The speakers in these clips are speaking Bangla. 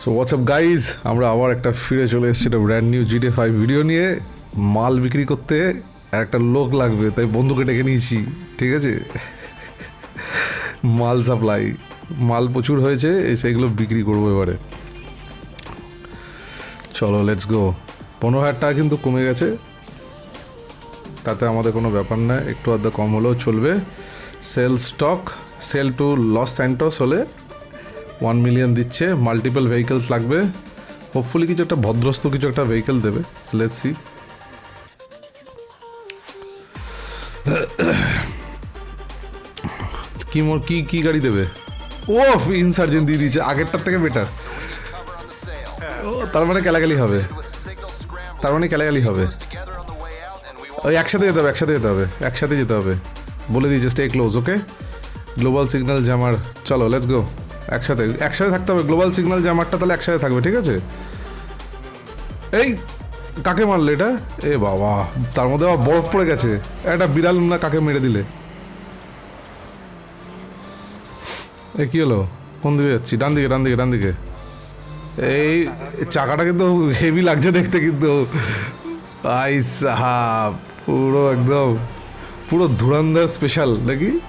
সো হোয়াটসঅ্যাপ গাইজ আমরা আবার একটা ফিরে চলে এসেছি একটা ব্র্যান্ড নিউ জিডে ফাইভ ভিডিও নিয়ে। মাল বিক্রি করতে একটা লোক লাগবে, তাই বন্ধুকে ডেকে নিয়েছি, ঠিক আছে? মাল সাপ্লাই মাল প্রচুর হয়েছে, এই সেগুলো বিক্রি করব এবারে। চলো লেটস গো পনেরো হাজার টাকা কিন্তু কমে গেছে। তাতে আমাদের কোনো ব্যাপার না, একটু আধা কম হলেও চলবে। Sell stock sell to loss Santos হলে ওয়ান মিলিয়ন দিচ্ছে মাল্টিপল ভেহিকলস লাগবে। হোপফুলি কিছু একটা ভদ্রস্ত কিছু একটা ভেহিকেল দেবে। লেটস সি কি মোর কি কি গাড়ি দেবে? ও ইনসার্জেন্ট দিয়ে দিয়েছে। আগেরটার থেকে বেটার ও, তার মানে কেলাকালি হবে। তার মানে কেলাকালি হবে। ওই একসাথে যেতে হবে, একসাথে যেতে হবে। একসাথে যেতে হবে। বলে দিয়েছে stay close okay global signal জামার চলো লেটস গো একসাথে একসাথে থাকতে হবে। গ্লোবাল সিগন্যাল জামারটা তাহলে একসাথে থাকবে, ঠিক আছে? এই, কাকে মারলে এটা? এ বাবা, তার মধ্যে আবার বরফ পড়ে গেছে। একটা বিড়াল না কাকে মেরে দিলে? এ, কি হলো? কোন দিকে যাচ্ছি? ডান দিকে ডান দিকে ডান দিকে। এই, চাকাটা কিন্তু হেভি লাগছে দেখতে কিন্তু। আই সাহাব, পুরো একদম, পুরো ধুরন্ধর স্পেশাল নাকি?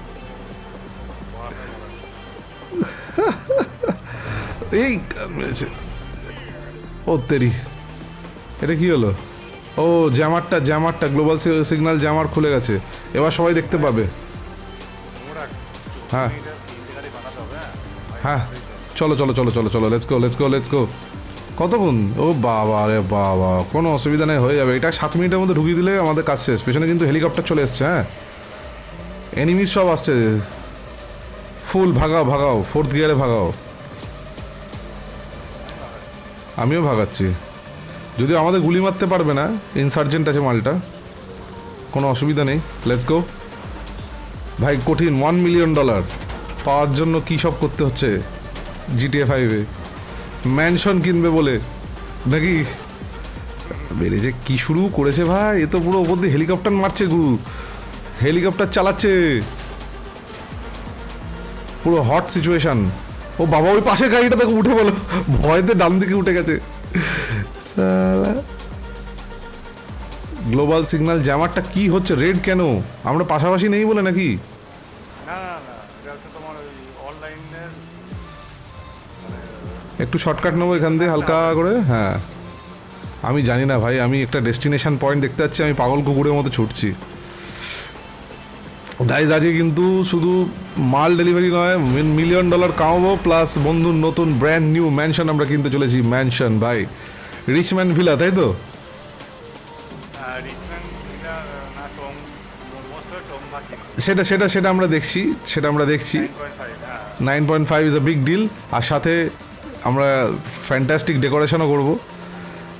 এই। ও তেরি, এটা কি হলো? ও জ্যামারটা জ্যামারটা গ্লোবাল সিগন্যাল জ্যামার খুলে গেছে। এবার সবাই দেখতে পাবে। হ্যাঁ। হ্যাঁ। চলো চলো চলো চলো চলো let's go let's go let's go কতক্ষণ? ও বাবা রে বাবা, কোনো অসুবিধা নেই, হয়ে যাবে। এটা সাত মিনিটের মধ্যে ঢুকিয়ে দিলে আমাদের কাজ শেষ। পেছনে কিন্তু হেলিকপ্টার চলে এসছে হ্যাঁ। এনিমিস সব আসছে। ফুল ভাগাও ভাগাও ফোর্থ গিয়ারে ভাগাও। আমিও ভাগাচ্ছি। যদি আমাদের গুলি মারতে পারবে না ইনসার্জেন্ট আছে মালটা। কোনো অসুবিধা নেই। লেটস গো ভাই, কঠিন। ওয়ান মিলিয়ন ডলার পাওয়ার জন্য কী সব করতে হচ্ছে জিটিএ ফাইভে ম্যানশন কিনবে বলে। নাকি? বেড়ে যে কি শুরু করেছে ভাই? এ তো পুরো ওপর দিয়ে হেলিকপ্টার মারছে গুরু হেলিকপ্টার চালাচ্ছে। পুরো হট সিচুয়েশন ও বাবা ওই পাশের গাড়িটা দেখো উঠে বলো। ভয়তে ডান দিকে উঠে গেছে। গ্লোবাল সিগন্যাল জ্যামারটা কি হচ্ছে? রেড কেন? আমরা পাশাপাশি নেই বলে নাকি? না না না এটা হচ্ছে তোমার ওই অনলাইনের একটু শর্টকাট নেব এখান দিয়ে হালকা করে? হ্যাঁ। আমি জানি না ভাই আমি একটা ডেস্টিনেশন পয়েন্ট দেখতে যাচ্ছি আমি পাগল কুকুরের মতো ছুটছি। গাইজ আজকে কিন্তু শুধু মাল ডেলিভারি নয় মিলিয়ন ডলার কামাবো প্লাস বন্ধুর নতুন ব্র্যান্ড নিউ ম্যানশন আমরা কিনতে চলেছি ম্যানশন ভাই। রিচম্যান ভিলা তাই তো? ভাকি সেটা সেটা সেটা আমরা দেখছি সেটা আমরা দেখছি। হ্যাঁ। Nine point five is a big deal আর সাথে আমরা ফ্যান্টাস্টিক ডেকোরেশনও করব।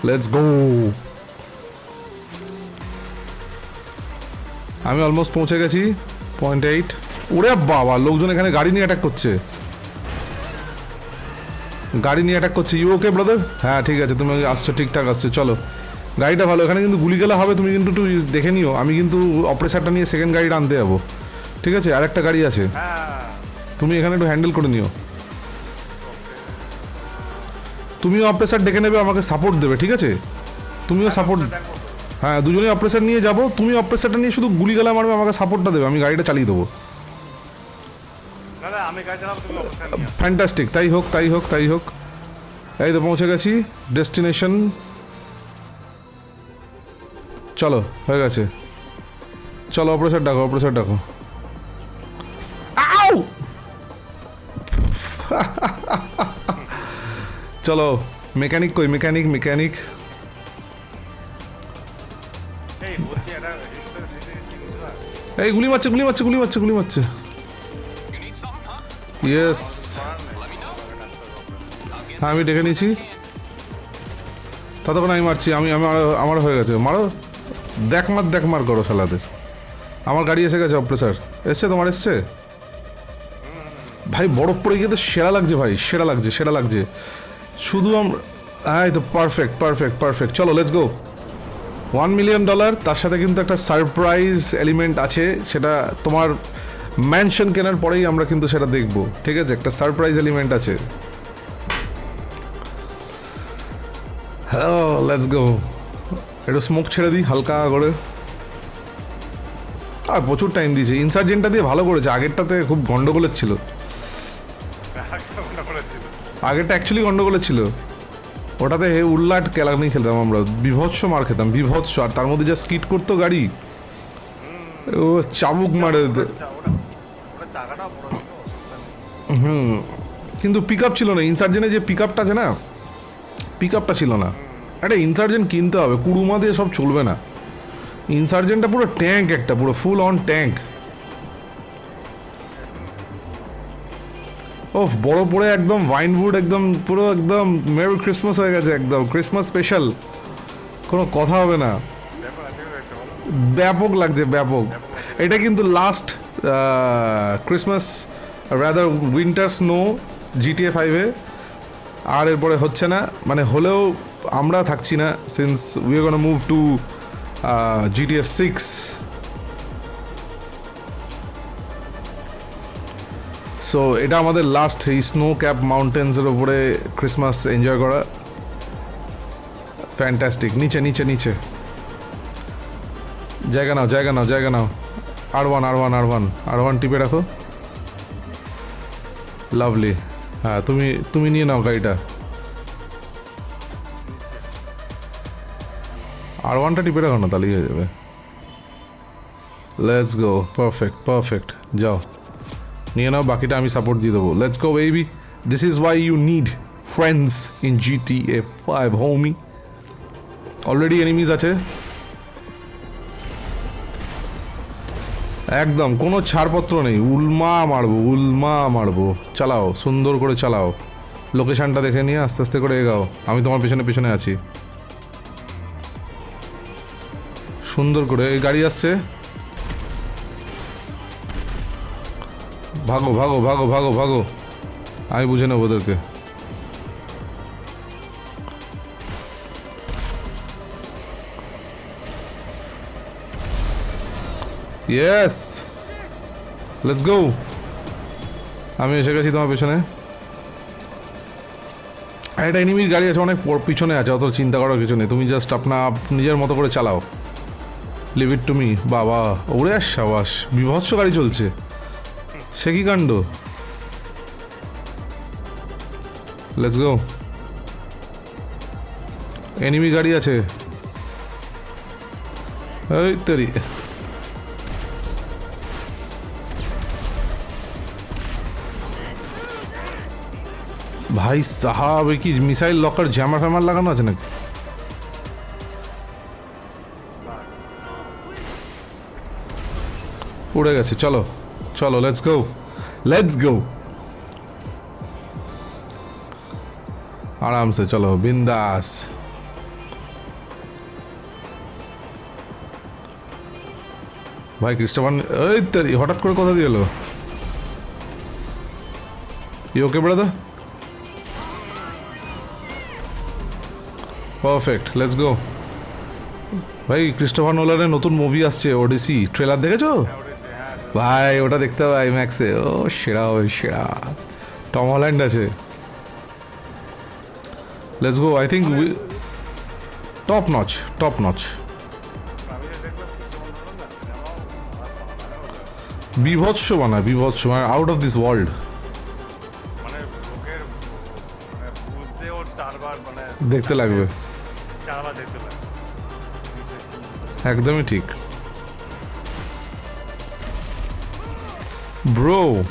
লেটস গো আমি অলমোস্ট পৌঁছে গেছি পয়েন্ট এইট ওরে বাবা, লোকজন এখানে গাড়ি নিয়ে অ্যাটাক করছে। গাড়ি নিয়ে অ্যাটাক করছে। ইউ ওকে ব্রাদার হ্যাঁ ঠিক আছে, তুমি আসছো, ঠিকঠাক আসছো, চলো। গাড়িটা ভালো, এখানে কিন্তু গুলি গেলা হবে, তুমি কিন্তু একটু দেখে নিও। আমি কিন্তু অপারেশনটা নিয়ে সেকেন্ড গাড়িটা আনতে যাব। ঠিক আছে, আর একটা গাড়ি আছে। তুমি এখানে একটু হ্যান্ডেল করে নিও। তুমিও অপ্রেসার ডেকে নেবে, আমাকে সাপোর্ট দেবে, ঠিক আছে? তুমিও সাপোর্ট। হ্যাঁ দুজনেই অপ্রেসার নিয়ে যাব। তুমি অপ্রেসারটা নিয়ে শুধু গুলি গালা মারবে আমাকে সাপোর্টটা দেবে আমি গাড়িটা চালিয়ে দেবো। ফ্যান্টাস্টিক তাই হোক তাই হোক তাই হোক। এই তো পৌঁছে গেছি ডেস্টিনেশন চলো হয়ে গেছে। চলো অপারেশন ডাকো অপারেশন ডাকো। আউ! চলো মেকানিক কই মেকানিক মেকানিক এই গুলি মারছে গুলি মারছে গুলি মারছে গুলি মারছে। ইয়েস হ্যাঁ আমি ডেকে নিয়েছি। ততক্ষণ আমি মারছি, আমি আমার আমার হয়ে গেছে। মারো। দেখ মার দেখ মার করো শালাদের। আমার গাড়ি এসে গেছে অপ্রেসার এসছে তোমার, এসছে? ভাই, বরফ পড়ে গিয়ে তো সেরা লাগছে ভাই, সেরা লাগছে সেরা লাগছে। শুধু আমরা হ্যাঁ তো পারফেক্ট পারফেক্ট পারফেক্ট চলো let's go one million dollar তার সাথে কিন্তু একটা সারপ্রাইজ এলিমেন্ট আছে সেটা তোমার ম্যানশন কেনার পরেই আমরা কিন্তু সেটা দেখব ঠিক আছে? একটা সারপ্রাইজ এলিমেন্ট আছে। হ্যালো লেটস গো একটু স্মোক ছেড়ে দিই হালকা করে। আর প্রচুর টাইম দিয়েছে। ইনসার্জেন্টটা দিয়ে ভালো করেছে আগেরটাতে খুব গন্ডগোলের ছিল। আগেরটা অ্যাকচুয়ালি গন্ডগোলের ছিল। ওটাতে উল্লাট কেলানি খেলতাম আমরা, বিভৎস মার খেতাম, বিভৎস। আর তার মধ্যে যা স্কিট করতো গাড়ি, ও চাবুক মারে। হুম, কিন্তু পিক আপ ছিল না ইনসার্জেন্টের যে পিক আপটা আছে না পিক আপটা ছিল না। একটা ইনসার্জেন্ট কিনতে হবে, কুড়ুমা দিয়ে সব চলবে না। ইনসার্জেন্টটা পুরো ট্যাঙ্ক একটা, পুরো ফুল অন ট্যাঙ্ক ওফ, বড় পড়ে একদম ওয়াইনউড একদম পুরো একদম মেরি ক্রিসমাস হয়ে গেছে একদম। ক্রিসমাস স্পেশাল কোনো কথা হবে না। ব্যাপক লাগছে, ব্যাপক। এটা কিন্তু last Christmas rather winter snow GTA ফাইভে আর এরপরে হচ্ছে না মানে হলেও আমরা থাকছি না since we gonna move to GTA six so এটা আমাদের লাস্ট এই স্নো ক্যাপ মাউন্টেন্সের ওপরে ক্রিসমাস এনজয় করা। ফ্যান্টাস্টিক নিচে নিচে নিচে। জায়গা নাও জায়গা নাও জায়গা নাও। R one R one R one R one টিপে রাখো। লাভলি হ্যাঁ তুমি তুমি নিয়ে নাও গাড়িটা। আর ওয়ানটা টিপে রাখো না, তাহলেই হয়ে যাবে। লেটস গো পারফেক্ট পারফেক্ট যাও। নিয়ে নাও, বাকিটা আমি সাপোর্ট দিয়ে দেবো। Let's go baby this is why you need friends in G T A five homie already enemies আছে? একদম, কোনো ছাড়পত্র নেই। উলমা মারবো উলমা মারবো। চালাও, সুন্দর করে চালাও। লোকেশনটা দেখে নিয়ে আস্তে আস্তে করে এগাও। আমি তোমার পেছনে পেছনে আছি। সুন্দর করে, এই গাড়ি আসছে। ভাগো ভাগো ভাগো ভাগো ভাগো। আমি বুঝে নেব ওদেরকে। ইয়েস লেটস গো আমি এসে গেছি তোমার পেছনে। আর একটা এনিমির গাড়ি আছে, অনেক পিছনে আছে, অত চিন্তা করার কিছু নেই। তুমি জাস্ট আপনা নিজের মতো করে চালাও। লিভ ইট তুমি বাবা। ওরে সাবাস, বিভৎস গাড়ি চলছে। সে কি কাণ্ড? লেটস গো এনিমি গাড়ি আছে। এই তেরি। ভাই সাহাব কি মিসাইল লকার জ্যামার ফ্যামার লাগানো আছে নাকি? উড়ে গেছে, চলো। চলো লেটস গো লেটস গো আরামসে চলো, বিন্দাস। ভাই ক্রিস্টোফান এই তারি হঠাৎ করে কথা দিয়ে এলো। You okay brother perfect let's go ভাই ক্রিস্টোফার নোলানের নতুন মুভি আসছে ওডিসি ট্রেলার দেখেছ? ভাই ওটা দেখতে হবে আইম্যাক্সে ও সেরা হবে সেরা। টম হল্যান্ড আছে। Let's go I think top notch top notch বিভৎস বানায় বিভৎস মানে আউট অফ দিস ওয়ার্ল্ড মানে মানে মানে দেখতে লাগবে। একদমই ঠিক। ব্রো।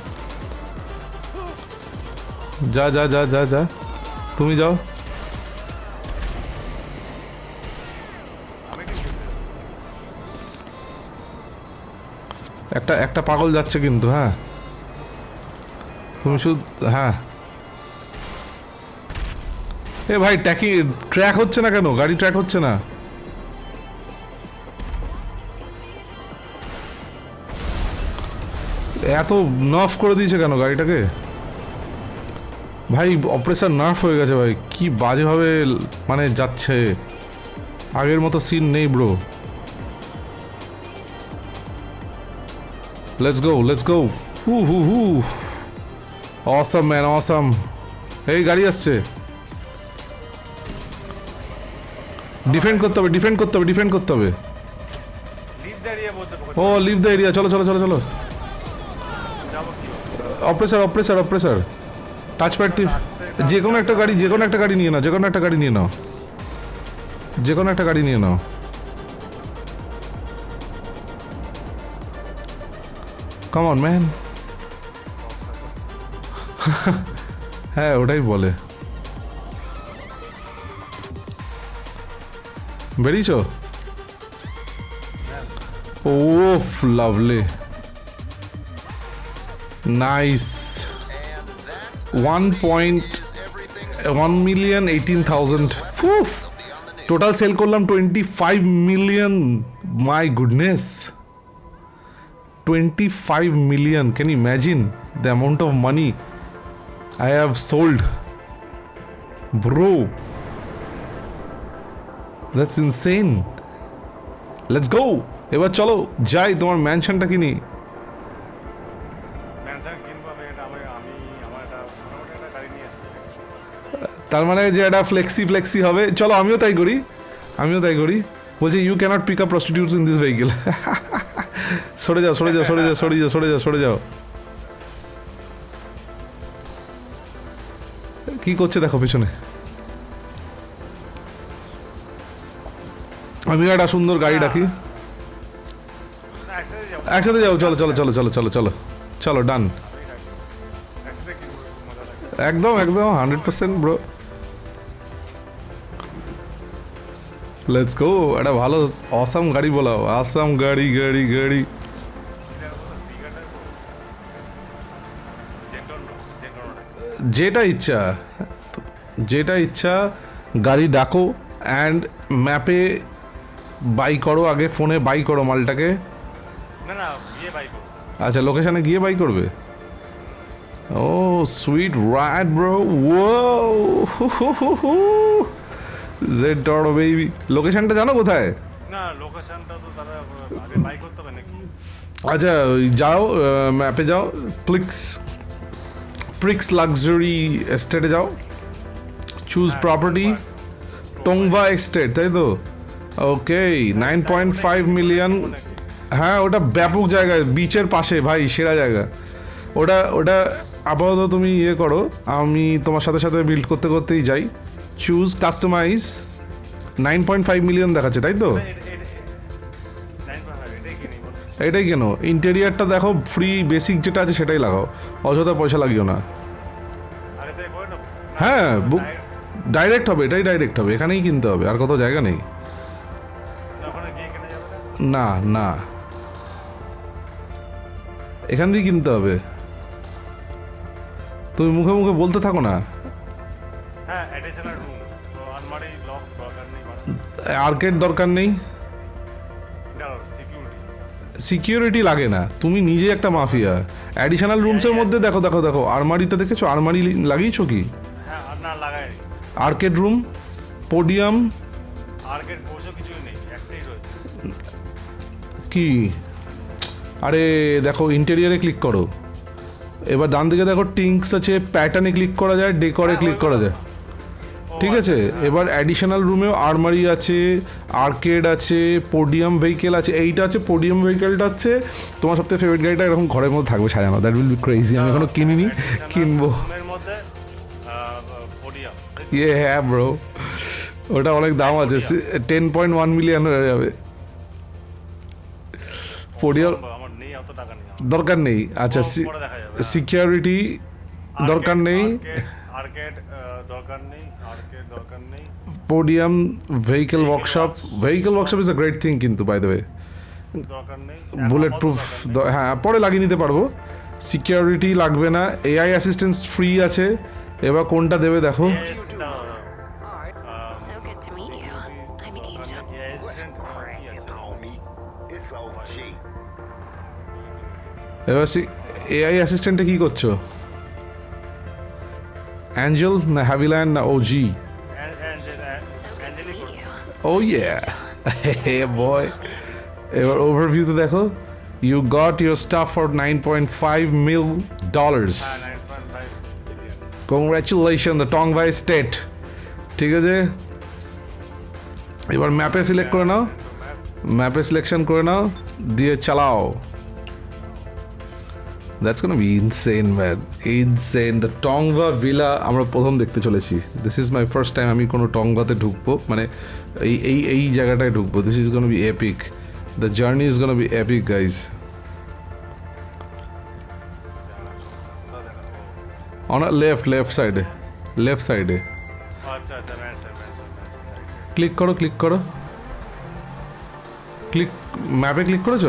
যা যা যা যা যা। তুমি যাও। একটা একটা পাগল যাচ্ছে কিন্তু হ্যাঁ। তুমি শুধু হ্যাঁ। এ ভাই, ট্যাকি, ট্র্যাক হচ্ছে না কেন? গাড়ি ট্র্যাক হচ্ছে না। এত নার্ফ করে দিয়েছে কেন গাড়িটাকে? ভাই অপারেশন নার্ফ হয়ে গেছে ভাই। কি বাজেভাবে মানে যাচ্ছে? আগের মতো সিন নেই bro let's go let's go হু হু হু। অসাম ম্যান অসাম এই গাড়ি আসছে। ডিফেন্ড করতে হবে ডিফেন্ড করতে হবে ডিফেন্ড করতে হবে। ও লিভ দ্য এরিয়া চলো চলো চলো চলো। অপ্রেসার অপ্রেসার অপ্রেসার। টাচ প্যাড যে কোনো একটা গাড়ি যে কোনো একটা গাড়ি নিয়ে নাও যে কোনো একটা গাড়ি নিয়ে নাও। যে কোনো একটা গাড়ি নিয়ে নাও। কমন ম্যান হ্যাঁ ওটাই বলে। বেরিয়েছ? ও lovely. Nice one point one million eighteen thousand total sale করলাম twenty five million my goodness twenty five million can imagine the amount of money I have sold bro that's insane let's go এবার চলো, যাই তোমার ম্যানশনটা কিনি। তার মানে যে একটা ফ্লেক্সি ফ্লেক্সি হবে। চলো, আমিও তাই করি। আমিও তাই করি। বলছি you can't pick up prostitutes in this vehicle সরে যাও সরে যাও সরে যাও সরে যাও সরে যাও সরে যাও। কি করছে দেখো পিছনে? আমিও একটা সুন্দর গাড়ি ডাকি। একসাথে যাও, চলো চলো চলো চলো চলো চলো চলো ডান একদম একদম hundred percent bro let's go একটা ভালো অসাম গাড়ি বলাও। আসাম গাড়ি গাড়ি গাড়ি। যেটা ইচ্ছা যেটা ইচ্ছা গাড়ি ডাকো অ্যান্ড ম্যাপে বাই করো আগে ফোনে বাই করো মালটাকে। আচ্ছা লোকেশনে গিয়ে বাই করবে? Oh sweet right bro oh জেড টর্ডো বেবি লোকেশনটা জানো কোথায়? না লোকেশনটা তো দাদা আগে বাই করতে হবে নাকি? আচ্ছা যাও ম্যাপে যাও প্লিক্স প্রিক্স লাক্সারি এস্টেটে যাও। চুজ প্রপার্টি টংভা এস্টেট তাই তো? Okay nine point five million হ্যাঁ ওটা ব্যাপক জায়গা বিচের পাশে ভাই সেরা জায়গা। ওটা ওটা আপাতত তুমি ইয়ে করো আমি তোমার সাথে সাথে বিল্ড করতে করতেই যাই। Choose customize nine point five million দেখাচ্ছে, তাই তো? এটাই কিনি? ইন্টেরিয়ারটা দেখো ফ্রি বেসিক যেটা আছে সেটাই লাগাও। অযথা পয়সা লাগিও না। হ্যাঁ বুক ডাইরেক্ট হবে, এটাই ডাইরেক্ট হবে, এখানেই কিনতে হবে, আর কত জায়গা নেই। না না। এখান দিয়ে কিনতে হবে। তুমি মুখে মুখে বলতে থাকো না। হ্যাঁ অ্যাডিশনাল রুম তো আলমারি লক দরকার নেই আর্কেড দরকার নেই? সিকিউরিটি লাগে না। তুমি নিজে একটা মাফিয়া। অ্যাডিশনাল রুমসের মধ্যে দেখো দেখো দেখো আলমারিটা দেখেছ? আলমারি লাগিয়েছো কি? হ্যাঁ আর্কেড রুম পোডিয়াম আর্কের কোষও কিছুই নেই একটাই রয়েছে। কি? আরে দেখো ইন্টেরিয়ারে ক্লিক করো। এবার ডান দিকে দেখো টিঙ্কস আছে প্যাটার্নে ক্লিক করা যায় ডেকরে ক্লিক করা যায়। ঠিক আছে এবার অ্যাডিশনাল রুমেও আর্মারি আছে আর্কেড আছে পোডিয়াম ভেহিকেল আছে এইটা আছে পোডিয়াম ভেহিকেলটা হচ্ছে তোমার সবথেকে ফেভারিট গাড়িটা এরকম ঘরের মধ্যে থাকবে সাজানো দ্যাট উইল বি ক্রেজি আমি এখনও কিনিনি কিনবো। ইয়ে হ্যাঁ ব্রো ওটা অনেক দাম আছে টেন পয়েন্ট ওয়ান মিলিয়ন হয়ে যাবে। পোডিয়াম। দরকার নেই আচ্ছা। সিকিউরিটি দরকার নেই। আর্কেড দরকার নেই আর্কেড দরকার নেই। Podium vehicle workshop vehicle workshop is a great thing কিন্তু বাই দ্য ওয়ে দরকার নেই বুলেট প্রুফ হ্যাঁ পরে লাগিয়ে নিতে পারব। সিকিউরিটি লাগবে না এআই অ্যাসিস্ট্যান্স ফ্রি আছে। এবার কোনটা দেবে দেখো. এবার এআই অ্যাসিস্ট্যান্টে কি করছ? অ্যাঞ্জেল না হ্যাভিল্যান্ড না ও জি you. ও ইয়ে বয় এবার ওভারভিউতে দেখো? Stuff for nine point five mil dollars congratulation the Tongva estate ঠিক আছে? এবার ম্যাপে সিলেক্ট করে নাও। ম্যাপে সিলেকশন করে নাও। দিয়ে চালাও। That's gonna be insane man insane the Tongva villa আমরা প্রথম দেখতে চলেছি। This is my first time আমি কোনো টংভাতে ঢুকবো। মানে এই এই এই জায়গাটায় ঢুকবো। This is gonna be epic the journey is gonna be epic guys on left left সাইডে লেফট সাইডে ক্লিক করো ক্লিক করো। ক্লিক ম্যাপে ক্লিক করেছ?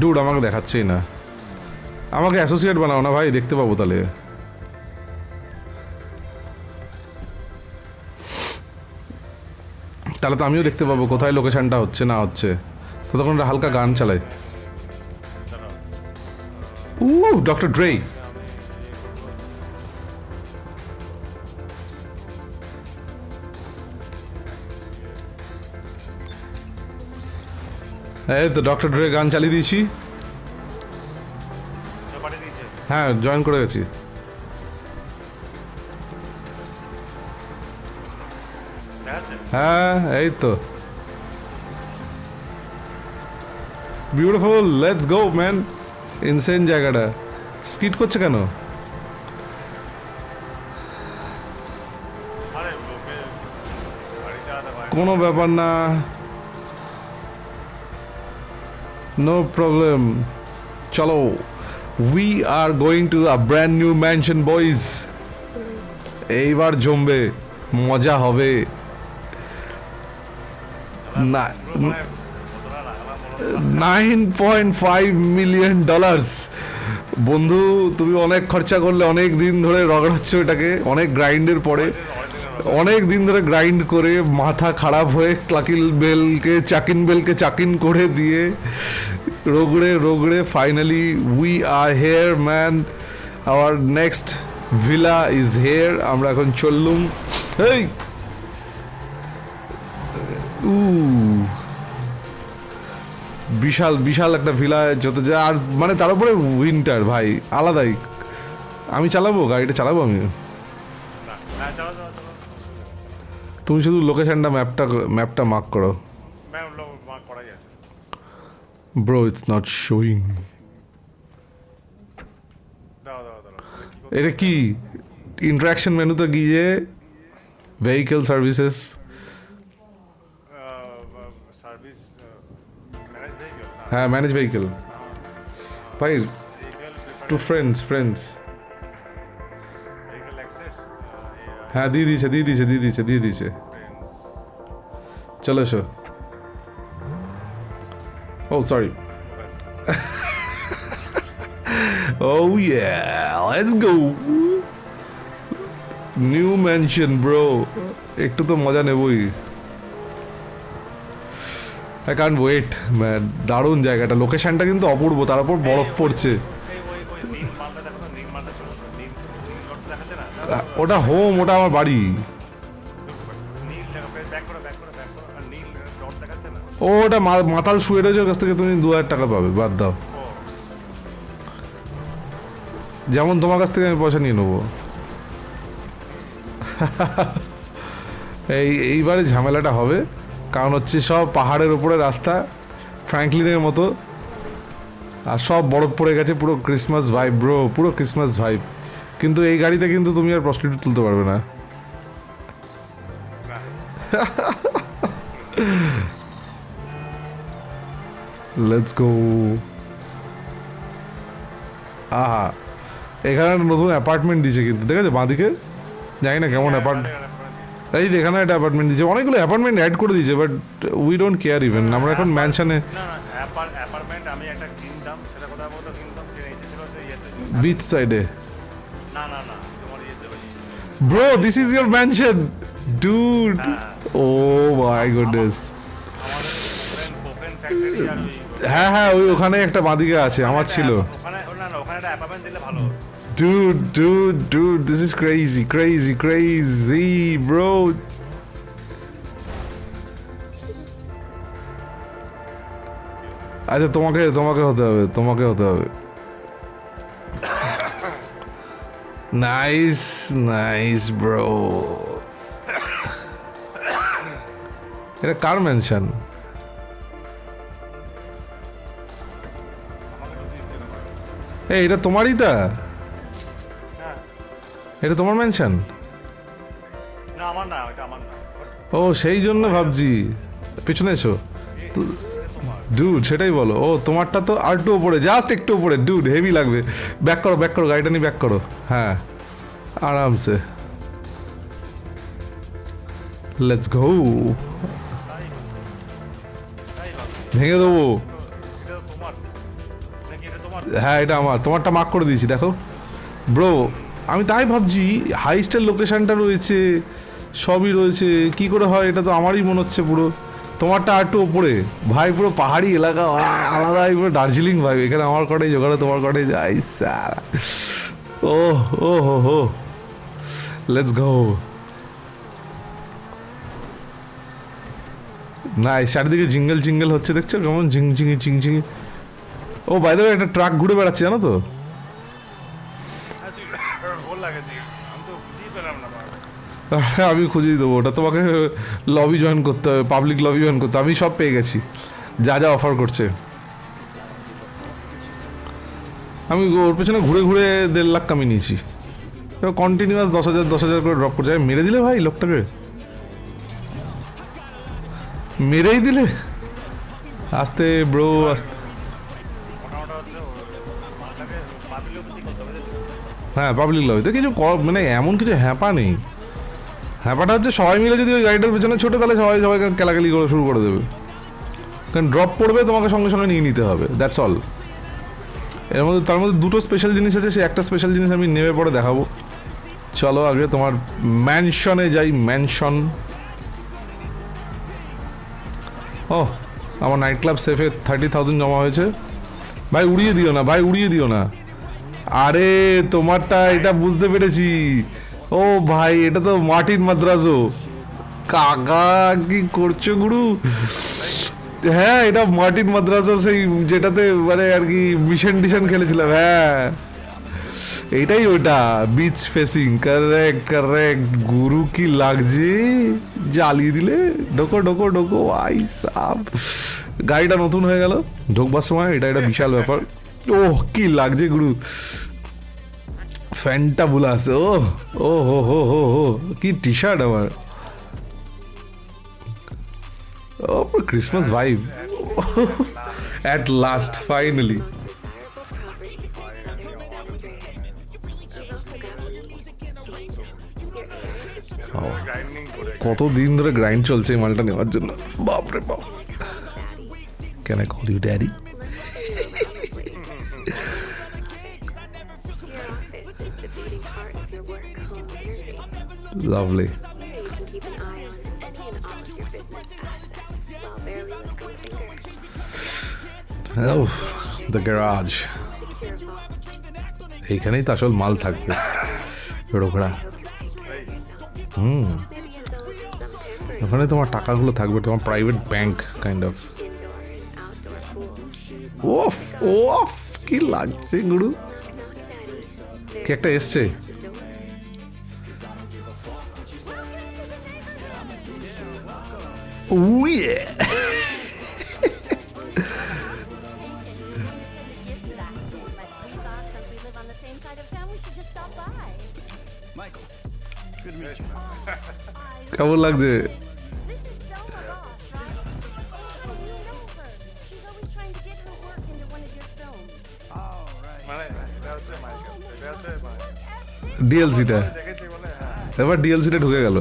ডুড আমাকে দেখাচ্ছেই না। আমাকে অ্যাসোসিয়েট বানাও না ভাই, দেখতে পাবো তাহলে। তাহলে তো আমিও দেখতে পাবো কোথায় লোকেশনটা হচ্ছে, না হচ্ছে। তো তখন হালকা গান চালায় উ ডক্টর ড্রে এই তো ডক্টর ড্রে গান চালিয়ে দিয়েছি। হ্যাঁ জয়েন করে গেছি। হ্যাঁ এই তো। Beautiful let's go man insane জায়গাটা। স্কিট করছে কেন? কোনো ব্যাপার না। নো প্রবলেম চলো we are going to a brand new mansion boys এইবার জমবে, মজা হবে। Nine point five million dollars বন্ধু, তুমি অনেক খরচা করলে, অনেক দিন ধরে রগড়াচ্ছ এটাকে, অনেক গ্রাইন্ডের পরে। অনেক দিন ধরে গ্রাইন্ড করে, মাথা খারাপ হয়ে ক্লাকিল বেলকে, চাকিন বেলকে চাকিন করে দিয়ে রোগড়ে রোগড়ে finally we are here man our next villa is here আমরা এখন চললুম। এই উ বিশাল বিশাল একটা ভিলা যত যা, আর মানে তার উপরে উইন্টার ভাই, আলাদাই। আমি চালাবো, গাড়িটা চালাবো আমি না হ্যাঁ চলো চলো চলো তুমি শুধু লোকেশনটা ম্যাপটা ম্যাপটা মার্ক করো। ব্রো ইটস নট শোয়িং এটা কি? ইন্টারাকশন মেনুতে গিয়ে ভেহিকেল সার্ভিসেস হ্যাঁ ম্যানেজ ভেহিকেল ভাই টু ফ্রেন্ডস ফ্রেন্ডস হ্যাঁ দিয়ে দিয়েছে দিয়ে দিয়েছে দিয়ে দিয়েছে দিয়ে দিয়েছে। চলো এসো। ও sorry Oh yeah, let's go. New mansion bro একটু তো মজা নেবই। আই কান্ট ওয়েট দারুণ জায়গাটা। লোকেশনটা কিন্তু অপূর্ব তার উপর বরফ পড়ছে। ওটা হোম ওটা আমার বাড়ি। ও, ওটা মাতাল শুয়ে রয়েছে কাছ থেকে তুমি দু হাজার টাকা পাবে, বাদ দাও। যেমন তোমার কাছ থেকে আমি পয়সা নিয়ে নেব। এই, এইবারে ঝামেলাটা হবে, কারণ হচ্ছে সব পাহাড়ের উপরে রাস্তা, ফ্র্যাঙ্কলিনের মতো, আর সব বরফ পড়ে গেছে, পুরো ক্রিসমাস ভাইব ব্রো পুরো ক্রিসমাস ভাইব কিন্তু এই গাড়িতে কিন্তু তুমি আর প্রস্টিটিউট তুলতে পারবে না। লেটস গো আহা এখানে নতুন অ্যাপার্টমেন্ট দিয়েছে কিন্তু দেখেছ বাঁদিকে? জানি না কেমন অ্যাপার্টমেন্ট এই এখানে একটা অ্যাপার্টমেন্ট দিয়েছে। অনেকগুলো অ্যাপার্টমেন্ট অ্যাড করে দিয়েছে but we don't care even আমরা এখন ম্যানশনে বিচ সাইডে না না না তোমার ইয়েতে ওই bro this is your mansion dude oh my goodness হ্যাঁ হ্যাঁ ওই ওখানে একটা বাঁদিকে আছে আমার ছিল। ওখানে না না ওখানে একটা অ্যাপার্টমেন্ট দিলে ভালো Dude, dude, dude, this is crazy, crazy, crazy, bro. আচ্ছা তোমাকে তোমাকে হতে হবে তোমাকে হতে হবে। নাইস নাইস ব্রো এটা কার ম্যানশন আমাকে তো দিচ্ছে না এই এটা তোমারই তা? এটা তোমার ম্যানশন না আমার না ওটা আমার না। ও সেই জন্য ভাবছি। পেছনে এসো। ডুড সেটাই বলো। ও, তোমারটা তো আর একটু উপরে জাস্ট একটু উপরে। ডুড হেভি লাগবে। ব্যাক করো ব্যাক করো, গাড়িটা নিয়ে ব্যাক করো। হ্যাঁ আরামসে। লেটস গো ভেঙে দেবো। হ্যাঁ এটা আমার। তোমারটা মার্ক করে দিয়েছি, দেখো। ব্রো আমি তাই ভাবছি হাইস্টের লোকেশনটা রয়েছে, সবই রয়েছে, কি করে হয়, এটা তো আমারই মনে হচ্ছে পুরো। তোমারটা একটু উপরে ভাই, পুরো পাহাড়ি এলাকা, আলাদা পুরো দার্জিলিং ভাই। এখানে আমার কটাই ওখানে তোমার কটাই যাই স্যার। ও ও হো হো লেটস গো না চারিদিকে জিঙ্গেল জিঙ্গেল হচ্ছে, দেখছ? কেমন ঝিং ঝিঙি চিং চিঙি ও বাইরে একটা ট্রাক ঘুরে বেড়াচ্ছে, জানো তো? আমি খুঁজেই দেবো। ওটা তোমাকে লবি জয়েন করতে হবে পাবলিক লবি জয়েন করতে আমি সব পেয়ে গেছি। যা যা অফার করছে। আমি ওর পেছনে ঘুরে ঘুরে দেড় লাখ কামিয়ে নিয়েছি। কন্টিনিউয়াস দশ হাজার দশ হাজার করে ড্রপ করছে। আমি মেরে দিলে ভাই লোকটাকে? মেরেই দিলে? আস্তে ব্রো আস্তে। হ্যাঁ পাবলিক লবিতে কিছু কর- মানে এমন কিছু হ্যাপা নেই। হ্যাপাটা হচ্ছে সবাই মিলে যদি ওই গাড়িটার পেছনে ছোটো, তাহলে সবাই সবাইকে কেলাকেলি করে শুরু করে দেবে। কারণ ড্রপ পড়বে, তোমাকে সঙ্গে সঙ্গে নিয়ে নিতে হবে দ্যাটস অল এর মধ্যে, তার মধ্যে দুটো স্পেশাল জিনিস আছে সে একটা স্পেশাল জিনিস আমি নেমে পরে দেখাবো। চলো আগে তোমার ম্যানশনে যাই ম্যানশন ও, আমার নাইট ক্লাব সেফে থার্টি থাউজেন্ড জমা হয়েছে। ভাই, উড়িয়ে দিও না, ভাই, উড়িয়ে দিও না। আরে, তোমারটা, এটা বুঝতে পেরেছি। ও ভাই, এটা তো মার্টিন মাদ্রাজো। কাকা কি করছ গুরু? হ্যাঁ এটা মার্টিন মাদ্রাজোর সেই যেটাতে মানে আর কি মিশন টিশন খেলেছিলাম হ্যাঁ। এইটাই ওটা বিচ ফেসিং কারেক্ট কারেক্ট গুরু কি লাগছে? জ্বালিয়ে দিলে? ঢোকো ঢোকো ঢোকো। আই সাপ। গাড়িটা নতুন হয়ে গেল, ঢোকবার সময়, এটা এটা বিশাল ব্যাপার। ওহ, কি লাগছে গুরু? ফ্যানটা ভুলে আছে। ও ও হো হো হো হো কি টি শার্ট আমার। ও Christmas vibe at last finally কত দিন ধরে গ্রাইন্ড চলছে এই মালটা নেওয়ার জন্য। বাপরে বাপ। Can I call you daddy the garage Secure vault. এইখানেই তো আসল মাল থাকবে রোকড়া হুম. ওখানে তোমার টাকাগুলো থাকবে, তোমার প্রাইভেট ব্যাংক কাইন্ড অফ. ওফ ওফ, কি লাগছে, গুরু কি একটা এসছে উইয়ে কেমন লাগছে? ডিএলসিটা এবার ডিএলসিটা ঢুকে গেল।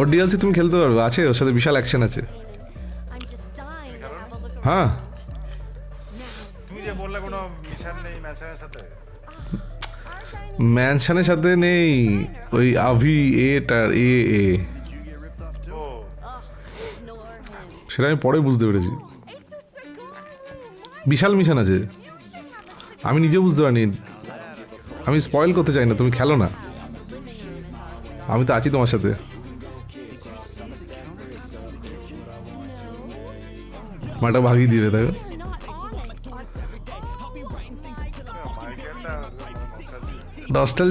ওর ডিএলসি তুমি খেলতে পারবে আছে ওর সাথে বিশাল অ্যাকশন আছে। হ্যাঁ। তুমি যে বললে কোনো মিশন নেই ম্যাচের সাথে? ম্যানশনের সাথে নেই ওই আভি এটার এ এ সেটা আমি পরে বুঝতে পেরেছি। বিশাল মিশন আছে। আমি নিজে বুঝতে পারিনি। আমি স্পয়েল করতে চাই না তুমি খেলো না। আমি তো আছি তোমার সাথে। মাটা ভাগিয়ে দিবে দেখো মাইকেলটা দশটাল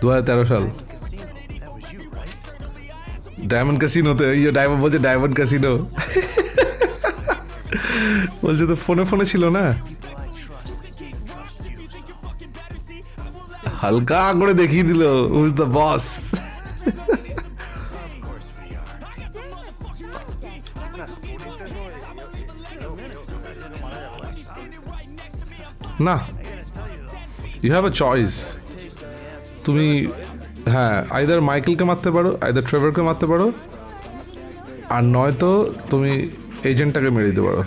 দু হাজার তেরো সাল। ডায়মন্ড কাসিনোতে ইয়ে ডায়মন্ড বলছে ডায়মন্ড কাসিনো বলছে তো ফোনে ফোনে ছিল না? হালকা করে দেখিয়ে দিল হুইজ দ্য বস না। ইউ হ্যাভ আ চয়েস তুমি হ্যাঁ আইদার মাইকেলকে মারতে পারো আইদার ট্রেভারকে মারতে পারো, আর নয়তো তুমি এজেন্টটাকে মেরে দিতে পারো।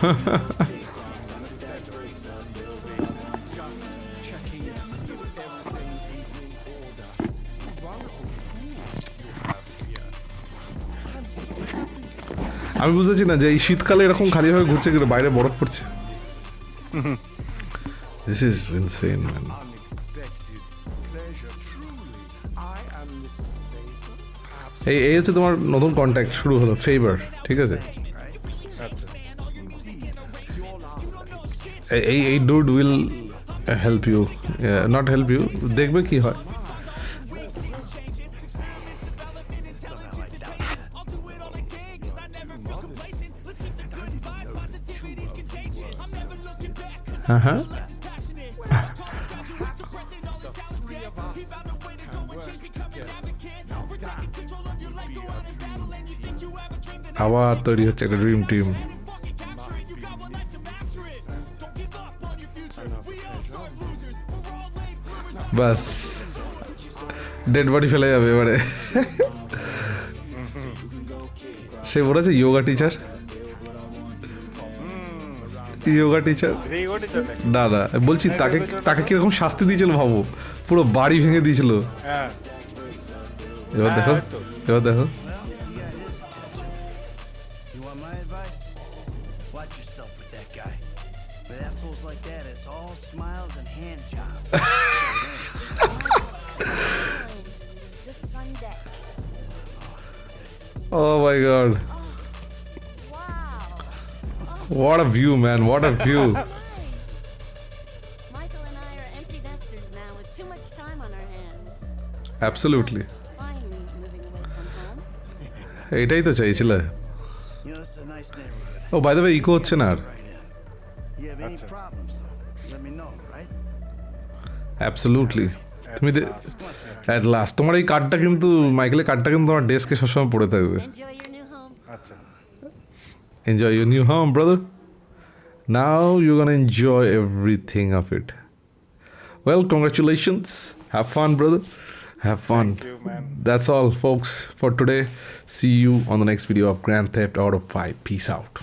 আমি বুঝেছি না যে এই শীতকালে এরকম খালিভাবে ঘুরছে কিন্তু বাইরে বরফ পড়ছে। দিস ইজ ইনসেন ম্যান এই এই হচ্ছে তোমার নতুন কন্ট্যাক্ট শুরু হলো ফেভার ঠিক আছে? এই- এই dude will help you not help you দেখবে কি হয়। হ্যাঁ আবার তৈরি হচ্ছে একটা ড্রিম টিম বাস ডেড বডি ফেলে যাবে এবারে। সে বলেছে যোগা টিচার যোগা টিচার না না বলছি তাকে তাকে কীরকম শাস্তি দিয়েছিল ভাবো? পুরো বাড়ি ভেঙে দিয়েছিল। হ্যাঁ। এবার দেখো হ্যাঁ, এবার দেখো। Want my advice? A view man what a view Nice. Michael and I are empty nesters now with too much time on our hands. Absolutely Fine moving away from home. এটাই তো চাইছিলে You know, a nice neighborhood. Oh by the way echo হচ্ছে না আর Right in. You have any problems, though, let me know, right? Absolutely তুমি অ্যাট লাস্ট তোমার এই কার্ডটা কিন্তু মাইকেলের কার্ডটা কিন্তু তোমার ডেস্কে সবসময় পড়ে থাকবে Enjoy your. আচ্ছা enjoy your new home, brother. Now you're gonna enjoy everything of it. Well, congratulations. Have fun, brother. Have fun. Thank you, man. That's all, folks, for today. See you on the next video of Grand Theft Auto 5. Peace out.